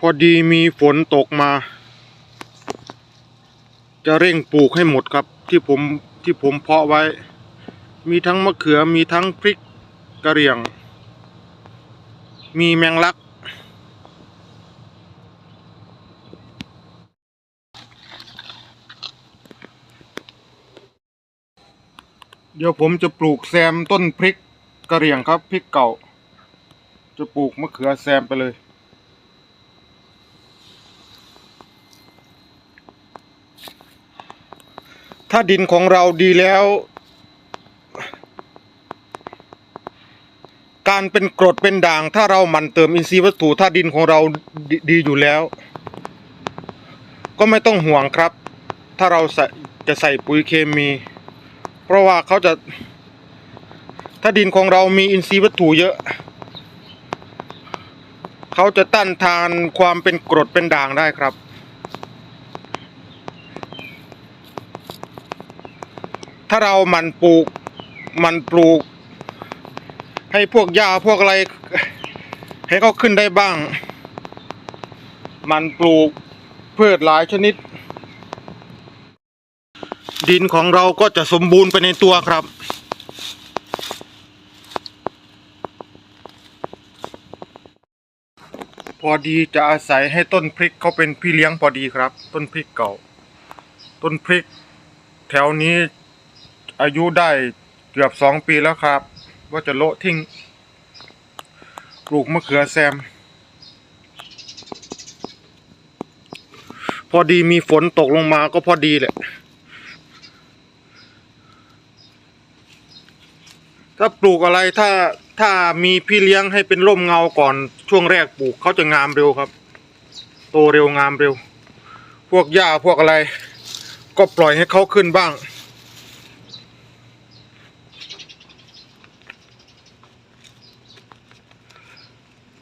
พอดีมีฝนตกมา จะเร่งปลูกให้หมดครับที่ผมที่ผมเพาะไว้ มีทั้งมะเขือมีทั้งพริกกระเหรียง มีแมงลัก เดี๋ยวผมจะปลูกแซมต้นพริกกระเหรียงครับพริกเก่า จะปลูกมะเขือแซมไปเลย ถ้าดินของเราดีแล้ว การเป็นกรดเป็นด่าง ถ้าเราหมั่นเติมอินทรีย์วัตถุถ้าดินของเราดดีอยู่แล้ว ก็ไม่ต้องห่วงครับ ถ้าเราจะใส่ปุ๋ยเคมี เพราะว่าเขาจะ ถ้าดินของเรามีอินทรีย์วัตถุเยอะ เขาจะต้านทานความเป็นกรดเป็นด่างได้ครับ ถ้าเรามันปลูกมันปลูก ให้พวกหญ้าพวกอะไร ให้เขาขึ้นได้บ้าง มันปลูกพืชหลายชนิด ดินของเราก็จะสมบูรณ์ไปในตัวครับพอดีจะอาศัยให้ต้นพริกเขาเป็นพี่เลี้ยงพอดีครับ ต้นพริกเก่า ต้นพริก แถวนี้ อายุได้เกือบสองปีแล้วครับ ว่าจะโละทิ้งปลูกมะเขือแซม พอดีมีฝนตกลงมาก็พอดีแหละ ถ้าปลูกอะไรถ้าถ้ามีพี่เลี้ยงให้เป็นร่มเงาก่อนช่วงแรกปลูกเขาจะงามเร็วครับ โตเร็วงามเร็ว พวกหญ้าพวกอะไร ก็ปล่อยให้เขาขึ้นบ้าง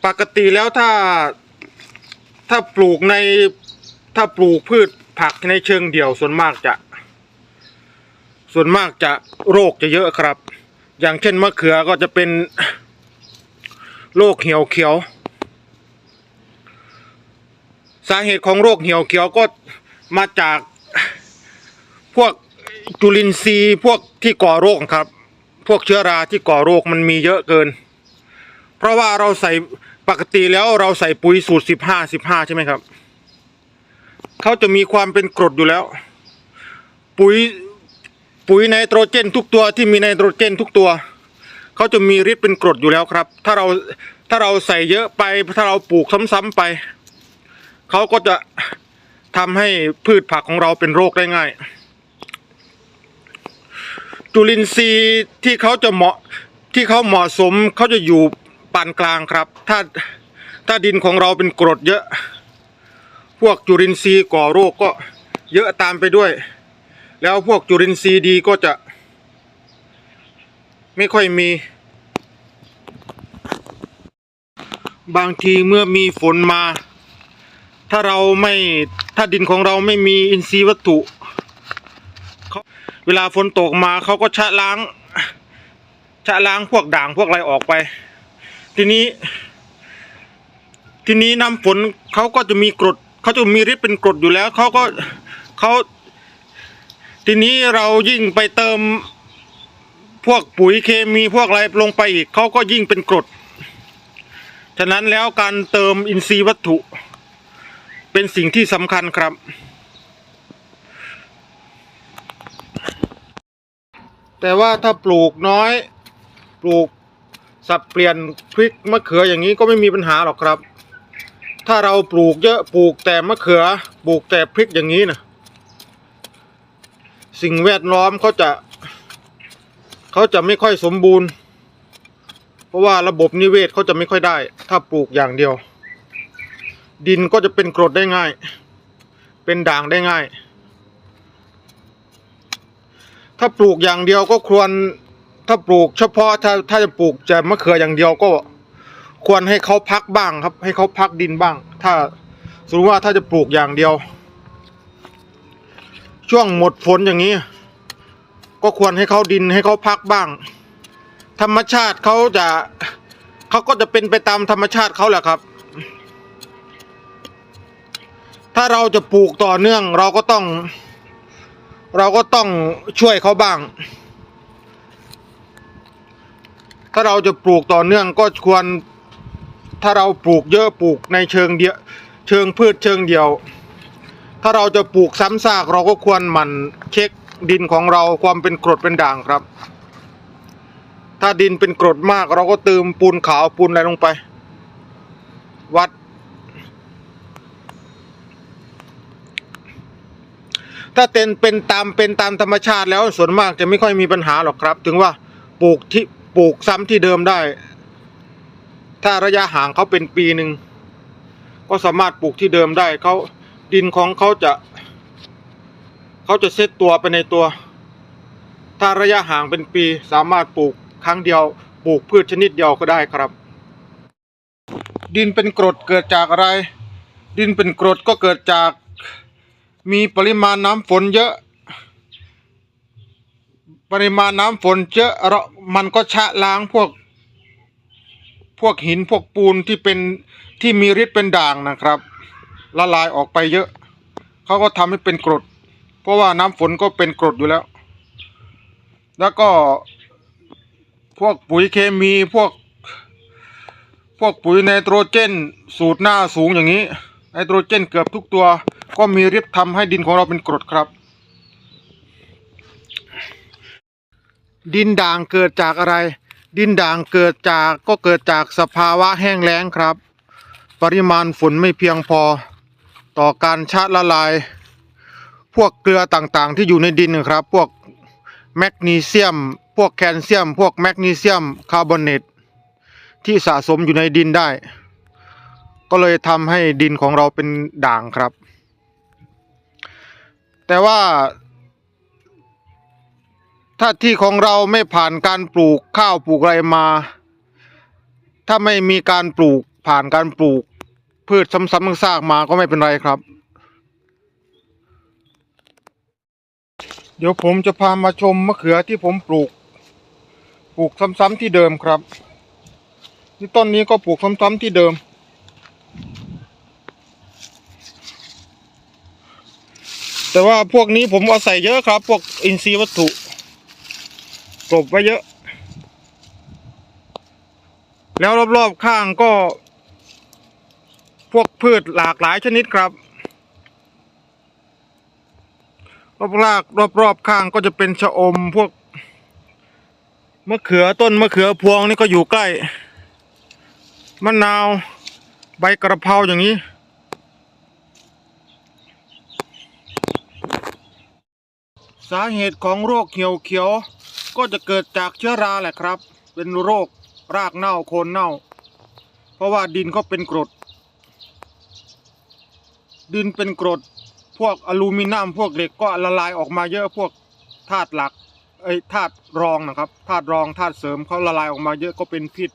ปกติแล้วถ้าถ้าปลูกในถ้าปลูกพืชผักในเชิงเดี่ยวส่วนมากจะ ส่วนมากจะโรคจะเยอะครับ อย่างเช่นมะเขือก็จะเป็นโรคเหี่ยวเขียว สาเหตุของโรคเหี่ยวเขียวก็มาจากพวกจุลินทรีย์พวกที่ก่อโรคครับ พวกเชื้อราที่ก่อโรคมันมีเยอะเกิน เพราะว่าเราใส่ ปกติแล้วเราใส่ปุ๋ยสูตรสิบห้าสิบห้าใช่ไหมครับเขาจะมีความเป็นกรดอยู่แล้ว ปุ๋ยปุ๋ยไนโตรเจนทุกตัวที่มีไนโตรเจนทุกตัวเขาจะมีฤทธิ์เป็นกรดอยู่แล้วครับ ถ้าเราถ้าเราใส่เยอะไปถ้าเราปลูกซ้ำๆไปเขาก็จะทำให้พืชผักของเราเป็นโรคได้ง่าย จุลินทรีย์ที่เขาจะเหมาะที่เขาเหมาะสมเขาจะอยู่ ปานกลางครับ ถ้าถ้าดินของเราเป็นกรดเยอะ พวกจุลินทรีย์ก่อโรคก็เยอะตามไปด้วย แล้วพวกจุลินทรีย์ดีก็จะ ไม่ค่อยมี บางทีเมื่อมีฝนมา ถ้าเราไม่ถ้าดินของเราไม่มีอินทรีย์วัตถุเขาเวลาฝนตกมาเขาก็ชะล้างชะล้างพวกด่างพวกอะไรออกไป ทีนี้ ทีนี้น้ำฝนเขาก็จะมีกรดเขาจะมีฤทธิ์เป็นกรดอยู่แล้วเขาก็เขาทีนี้เรายิ่งไปเติมพวกปุ๋ยเคมีพวกอะไรลงไปอีกเขาก็ยิ่งเป็นกรด ฉะนั้นแล้วการเติมอินทรีย์วัตถุ เป็นสิ่งที่สำคัญครับ แต่ว่าถ้าปลูกน้อย ปลูก สับเปลี่ยนพริกมะเขืออย่างนี้ก็ไม่มีปัญหาหรอกครับ ถ้าเราปลูกเยอะปลูกแต่มะเขือปลูกแต่พริกอย่างนี้นะสิ่งแวดล้อมเขาจะเขาจะไม่ค่อยสมบูรณ์ เพราะว่าระบบนิเวศเขาจะไม่ค่อยได้ ถ้าปลูกอย่างเดียว ดินก็จะเป็นกรดได้ง่าย เป็นด่างได้ง่าย ถ้าปลูกอย่างเดียวก็ควร ถ้าปลูกเฉพาะถ้าถ้าจะปลูกจะมะเขืออย่างเดียวก็ควรให้เขาพักบ้างครับ ให้เขาพักดินบ้าง ถ้าสมมติว่าถ้าจะปลูกอย่างเดียว ช่วงหมดฝนอย่างนี้ ก็ควรให้เขาดินให้เขาพักบ้าง ธรรมชาติเขาจะเขาก็จะเป็นไปตามธรรมชาติเขาแหละครับ ถ้าเราจะปลูกต่อเนื่องเราก็ต้อง เราก็ต้องช่วยเขาบ้าง ถ้าเราจะปลูกต่อเนื่องก็ควร ถ้าเราปลูกเยอะปลูกในเชิงเดียวเชิงพืชเชิงเดียว ถ้าเราจะปลูกซ้ำซากเราก็ควรหมั่นเช็คดินของเราความเป็นกรดเป็นด่างครับ ถ้าดินเป็นกรดมากเราก็เติมปูนขาวปูนอะไรลงไป วัด ถ้าเป็นเป็นตามเป็นตามธรรมชาติแล้วส่วนมากจะไม่ค่อยมีปัญหาหรอกครับ ถึงว่าปลูกที่ ปลูกซ้ำที่เดิมได้ ถ้าระยะห่างเขาเป็นปีหนึ่งก็สามารถปลูกที่เดิมได้เขาดินของเขาจะเขาจะเซตตัวไปในตัว ถ้าระยะห่างเป็นปีสามารถปลูกครั้งเดียว ปลูกพืชชนิดเดียวก็ได้ครับ ดินเป็นกรดเกิดจากอะไร ดินเป็นกรดก็เกิดจากมีปริมาณน้ำฝนเยอะ ปริมาณน้ำฝนเยอะเรามันก็ชะล้างพวก พวกหินพวกปูนที่เป็นที่มีฤทธิ์เป็นด่างนะครับ ละลายออกไปเยอะ เขาก็ทำให้เป็นกรด เพราะว่าน้ำฝนก็เป็นกรดอยู่แล้ว แล้วก็พวกปุ๋ยเคมีพวก พวกปุ๋ยไนโตรเจน สูตรหน้าสูงอย่างนี้ไนโตรเจนเกือบทุกตัว ก็มีฤทธิ์ทำให้ดินของเราเป็นกรดครับ ดินด่างเกิดจากอะไร ดินด่างเกิดจากก็เกิดจากสภาวะแห้งแล้งครับ ปริมาณฝนไม่เพียงพอ ต่อการชะละลาย พวกเกลือต่างๆ ที่อยู่ในดินครับ พวกแมกนีเซียม พวกแคลเซียม พวกแมกนีเซียมคาร์บอเนตที่สะสมอยู่ในดินได้ ก็เลยทำให้ดินของเราเป็นด่างครับ แต่ว่า ถ้าที่ของเราไม่ผ่านการปลูกข้าวปลูกอะไรมา ถ้าไม่มีการปลูกผ่านการปลูก พืชซ้ำๆซากมาก็ไม่เป็นไรครับ เดี๋ยวผมจะพามาชมมะเขือที่ผมปลูก ปลูกซ้ำๆที่เดิมครับที่ต้นนี้ก็ปลูกซ้ำๆที่เดิม แต่ว่าพวกนี้ผมเอาใส่เยอะครับ พวกอินทรีย์วัตถุ กลบไว้เยอะ แล้วรอบๆข้างก็ พวกพืชหลากหลายชนิดครับ รอบรากรอบๆข้างก็จะเป็นชะอมพวกมะเขือต้นมะเขือพวงนี่ก็อยู่ใกล้มะนาวใบกระเพราอย่างนี้สาเหตุของโรคเหี่ยวเขียว ก็จะเกิดจากเชื้อราแหละครับ เป็นโรครากเน่าโคนเน่า เพราะว่าดินก็เป็นกรด ดินเป็นกรด พวกอลูมิเนียมพวกเหล็กก็ละลายออกมาเยอะพวกธาตุหลักเอ้ธาตุรองนะครับธาตุรองธาตุเสริมเขาละลายออกมาเยอะก็เป็นพิษ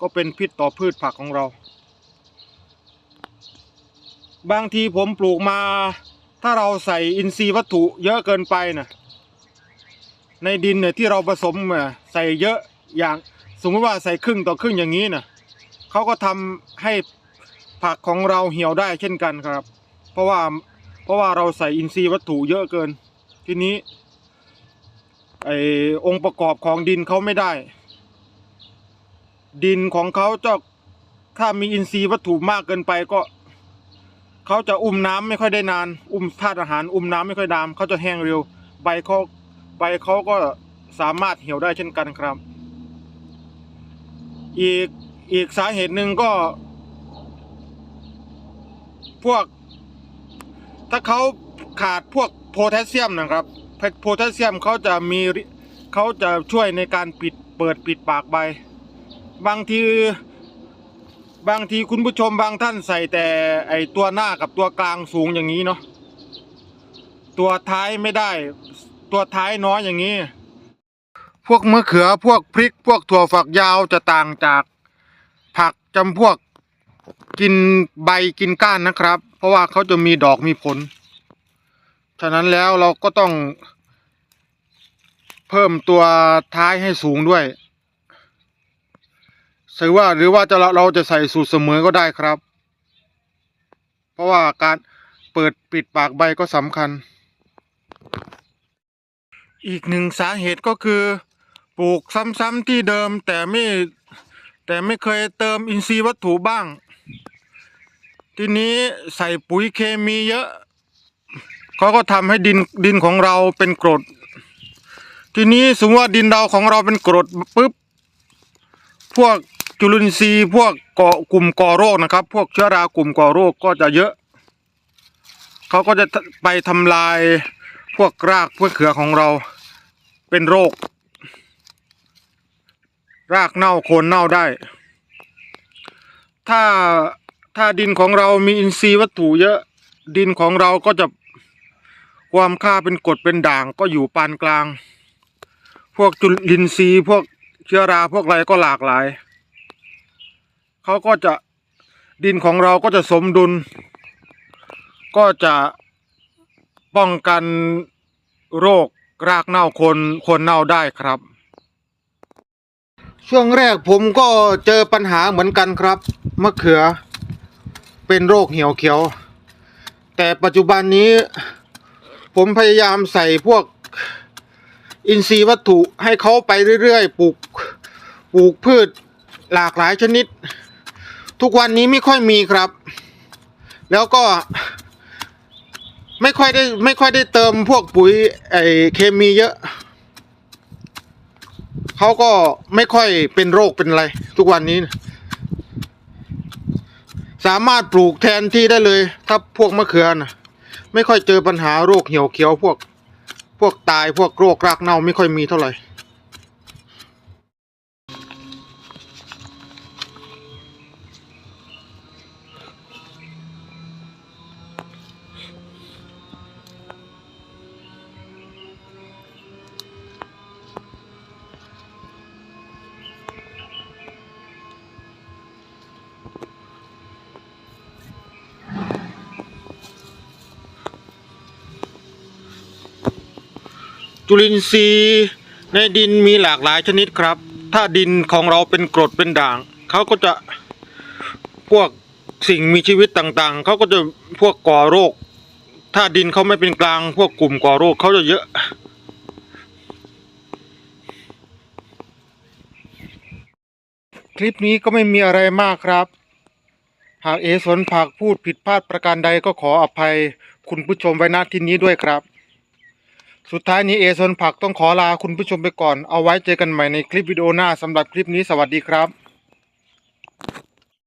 ก็เป็นพิษต่อพืชผักของเรา บางทีผมปลูกมา ถ้าเราใส่อินทรีย์วัตถุเยอะเกินไปนะ ในดินเนี่ยที่เราผสมใส่เยอะอย่างสมมติว่าใส่ครึ่งต่อครึ่งอย่างนี้นะเขาก็ทำให้ผักของเราเหี่ยวได้เช่นกันครับ เพราะว่าเพราะว่าเราใส่อินทรีย์วัตถุเยอะเกิน ทีนี้ไอองค์ประกอบของดินเขาไม่ได้ ดินของเขาจะถ้ามีอินทรีย์วัตถุมากเกินไปก็เขาจะอุ้มน้ำไม่ค่อยได้นาน อุ้มธาตุอาหาร อุ้มน้ำไม่ค่อยนานเขาจะแห้งเร็วใบเขา ใบเขาก็สามารถเหี่ยวได้เช่นกันครับ อีกอีกสาเหตุหนึ่งก็ พวก ถ้าเขาขาดพวกโพแทสเซียมนะครับโพแทสเซียมเขาจะมีเขาจะช่วยในการปิดเปิดปิดปากใบ บางทีบางทีคุณผู้ชมบางท่านใส่แต่ไอตัวหน้ากับตัวกลางสูงอย่างนี้เนาะตัวท้ายไม่ได้ ตัวท้ายน้อยอย่างนี้ พวกมะเขือพวกพริก พวกถั่วฝักยาวจะต่างจากผักจำพวกกินใบกินก้านนะครับ เพราะว่าเขาจะมีดอกมีผล ฉะนั้นแล้วเราก็ต้อง เพิ่มตัวท้ายให้สูงด้วยหรือว่าหรือว่าจะเราเราจะใส่สูตรเสมอก็ได้ครับ เพราะว่าการเปิดปิดปากใบก็สำคัญ อีกหนึ่งสาเหตุก็คือปลูกซ้ำๆที่เดิมแต่ไม่แต่ไม่เคยเติมอินทรีย์วัตถุบ้าง ทีนี้ใส่ปุ๋ยเคมีเยอะเขาก็ทำให้ดินดินของเราเป็นกรด ทีนี้สมมติว่าดินเราของเราเป็นกรดปุ๊บพวกจุลินทรีย์พวกก่อกลุ่มก่อโรคนะครับ พวกเชื้อรากลุ่มก่อโรคก็จะเยอะ เขาก็จะไปทำลายพวกรากพวกเขือของเรา เป็นโรค รากเน่าโคนเน่าได้ ถ้าถ้าดินของเรามีอินทรีย์วัตถุเยอะ ดินของเราก็จะความค่าเป็นกรดเป็นด่างก็อยู่ปานกลาง พวกจุลินทรีย์พวกเชื้อราพวกอะไรก็หลากหลาย เขาก็จะดินของเราก็จะสมดุล ก็จะป้องกันโรค รากเน่าคนคนเน่าได้ครับ ช่วงแรกผมก็เจอปัญหาเหมือนกันครับ มะเขือ เป็นโรคเหี่ยวเขียว แต่ปัจจุบันนี้ ผมพยายามใส่พวกอินทรีย์วัตถุให้เขาไปเรื่อยๆ ปลูก ปลูกพืชหลากหลายชนิด ทุกวันนี้ไม่ค่อยมีครับ แล้วก็ ไม่ค่อยได้ไม่ค่อยได้เติมพวกปุ๋ยไอเคมีเยอะ เขาก็ไม่ค่อยเป็นโรคเป็นอะไร ทุกวันนี้ สามารถปลูกแทนที่ได้เลย ถ้าพวกมะเขือนะไม่ค่อยเจอปัญหาโรคเหี่ยวเขียวพวก พวกตายพวกโรครากเน่าไม่ค่อยมีเท่าไหร่ จุลินทรีย์ในดินมีหลากหลายชนิดครับ ถ้าดินของเราเป็นกรดเป็นด่างเขาก็จะพวกสิ่งมีชีวิตต่างๆ เขาก็จะพวกก่อโรค ถ้าดินเขาไม่เป็นกลาง พวกกลุ่มก่อโรคเขาจะเยอะ คลิปนี้ก็ไม่มีอะไรมากครับ หากเอสนผักพูดผิดพลาดประการใดก็ขออภัยคุณผู้ชมไว้ณที่นี้ด้วยครับ สุดท้ายนี้เอซนผักต้องขอลาคุณผู้ชมไปก่อน เอาไว้เจอกันใหม่ในคลิปวิดีโอหน้าสำหรับคลิปนี้สวัสดีครับ